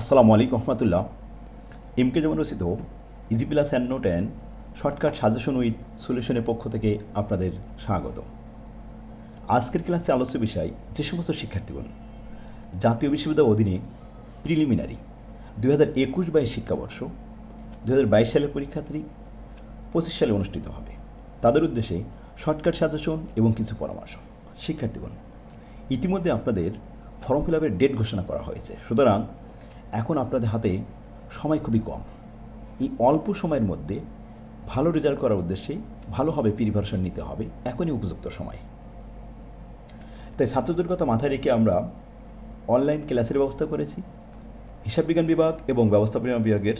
আসসালামু আলাইকুম রহমতুল্লাহ। এমকে যেমন রচিত easy plus and note and shortcut suggestion with সলিউশনের পক্ষ থেকে আপনাদের স্বাগত। আজকের ক্লাসে আলোচ্য বিষয় যে সমস্ত শিক্ষার্থীগণ জাতীয় বিশ্ববিদ্যালয়ের অধীনে প্রিলিমিনারি দুই হাজার একুশ বাইশ শিক্ষাবর্ষ দু হাজার বাইশ সালের পরীক্ষার্থী, পঁচিশ সালে অনুষ্ঠিত হবে। তাদের উদ্দেশ্যে শর্টকাট সাজেশন এবং কিছু পরামর্শ। শিক্ষার্থীগণ, ইতিমধ্যে আপনাদের ফর্ম ফিল আপের ডেট ঘোষণা করা হয়েছে। সুতরাং এখন আপনাদের হাতে সময় খুবই কম। এই অল্প সময়ের মধ্যে ভালো রেজাল্ট করার উদ্দেশ্যে ভালোভাবে প্রিপারেশন নিতে হবে, এখনই উপযুক্ত সময়। তাই ছাত্রদের কথা মাথায় রেখে আমরা অনলাইন ক্লাসের ব্যবস্থা করেছি, হিসাব বিজ্ঞান বিভাগ এবং ব্যবস্থাপনা বিভাগের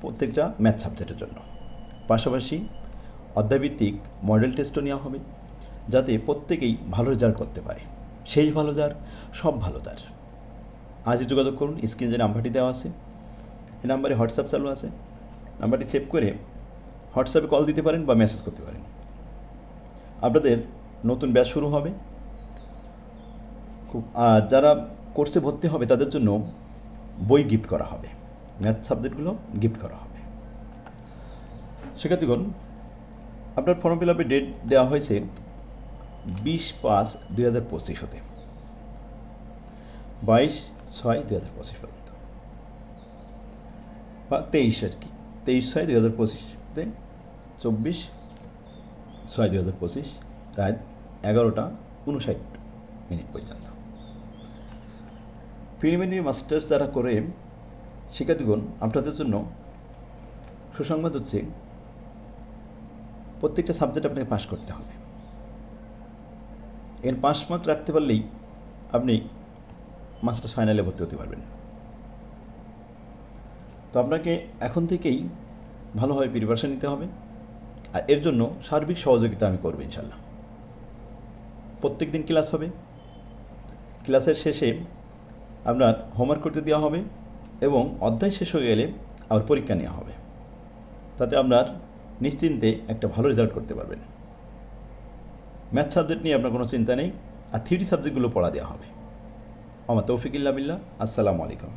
প্রত্যেকটা ম্যাথ সাবজেক্টের জন্য। পাশাপাশি অধ্যায়ভিত্তিক মডেল টেস্টও নেওয়া হবে, যাতে প্রত্যেকেই ভালো রেজাল্ট করতে পারে। শেষ ভালো যার, সব ভালো তার। আজই যোগাযোগ করুন, স্ক্রিনে যে নাম্বারটি দেওয়া আছে এই নাম্বারে হোয়াটসঅ্যাপ চালু আছে। নাম্বারটি সেভ করে হোয়াটসঅ্যাপে কল দিতে পারেন বা মেসেজ করতে পারেন। আপনাদের নতুন ব্যাচ শুরু হবে। খুব যারা কোর্সে ভর্তি হবে, তাদের জন্য বই গিফট করা হবে। ম্যাথ সাবজেক্টগুলো গিফট করা হবে। শিক্ষার্থীগণ, আপনার ফর্ম ফিল আপের ডেট দেওয়া হয়েছে বিশ পাঁচ দুই হাজার পঁচিশ হতে। বাইশ ছয় দুই হাজার পঁচিশ পর্যন্ত। বা তেইশ আর কি, তেইশ ছয় দুই হাজার পঁচিশতে চব্বিশ ছয় দুই হাজার পঁচিশ, রাত এগারোটা উনষাট মিনিট পর্যন্ত। প্রিলিমিনারি মাস্টার্স যারা করে, শিক্ষার্থীগণ, আপনাদের জন্য সুসংবাদ হচ্ছে, প্রত্যেকটা সাবজেক্ট আপনাকে পাশ করতে হবে। এর পাঁচ মার্ক রাখতে পারলেই আপনি মাস্টার্স ফাইনালে ভর্তি হতে পারবেন। তো আপনাকে এখন থেকেই ভালোভাবে প্রিপারেশন নিতে হবে আর এর জন্য সার্বিক সহযোগিতা আমি করব ইনশাল্লাহ প্রত্যেক দিন ক্লাস হবে। ক্লাসের শেষে আপনার হোমওয়ার্ক করতে দেওয়া হবে এবং অধ্যায় শেষ হয়ে গেলে আবার পরীক্ষা নেওয়া হবে। তাতে আপনার নিশ্চিন্তে একটা ভালো রেজাল্ট করতে পারবেন। ম্যাথ সাবজেক্ট নিয়ে আপনার কোনো চিন্তা নেই আর থিওরি সাবজেক্টগুলো পড়া দেওয়া হবে। আমার তৌফিকিল্লা বিল্লাহ। আসসালামু আলাইকুম